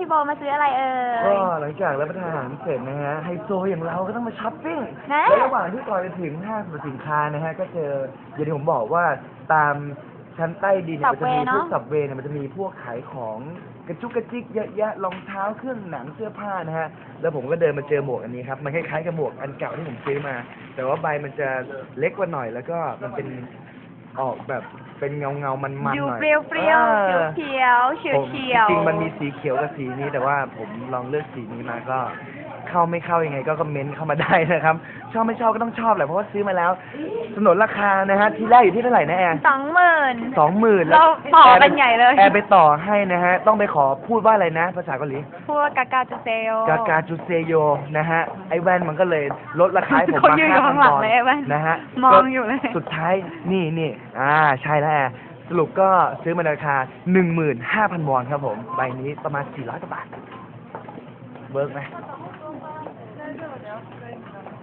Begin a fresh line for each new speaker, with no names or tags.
พี่โบมาซื้ออะไรเอ่
ก็
ย
หลังจากรับประทานอาหารเสร็จนะฮะไฮโซอย่างเราก็ต้องมาช้อปปิ้ง
นะ
และระหว่างที่ก่อนจะถึงห้างสรรพสินค้านะฮะก็เจออย่างที่ผมบอกว่าตามชั้นใต้ดินเนี่ยมันจะมีพวกสับเวย์เนี่ยมันจะมีพวกขายของกระจุกกระจิกเยอะแยะรองเท้าเครื่องหนังเสื้อผ้านะฮะแล้วผมก็เดินมาเจอหมวกอันนี้ครับมันคล้ายๆกับหมวกอันเก่าที่ผมซื้อมา แต่ว่าใบมันจะเล็กกว่าหน่อยแล้วก็มันเป็น ออกแบบเป็นเงาเงาๆมันๆหน่อย
ดูเปรี้ยวเปรี้ยว
ออ
เขียวเขียวเขียว
ผมจริงๆมันมีสีเขียวกับสีนี้แต่ว่าผมลองเลือกสีนี้มาก็ เข้าไม่เข้ายังไง ก็คอมเมนต์เข้ามาได้นะครับ ชอบไม่ชอบก็ต้องชอบแหละเพราะว่าซื้อมาแล้วสนนราคานะฮะที่แรกอยู่ที่เท่าไหร่นะแอร์
สองหมื่น
สองหมื่น
เราต่อกันใหญ่เลย
แอร์ไปต่อให้นะฮะต้องไปขอพูดว่าอะไรนะ ภาษาเกาหลี
พวกกากาจูเซล
กากาจูเซโยนะฮะไอแว่นมันก็เลยลดราคาให้ผม
เขา
มา
ยืน
ห้า
อยู่
พัน
ข้างหลั
ด
ง
อล
เลยไอ้แว่น
นะฮะ
มองอยู่เลย
สุดท้ายนี่นี่อ่าใช่แล้วแอร์สรุปก็ซื้อมาในราคาหนึ่งหมื่นห้าพันวอนครับผม ใบนี้ประมาณสี่ร้อยกว่าบาท เวิร์กไหม Thank you.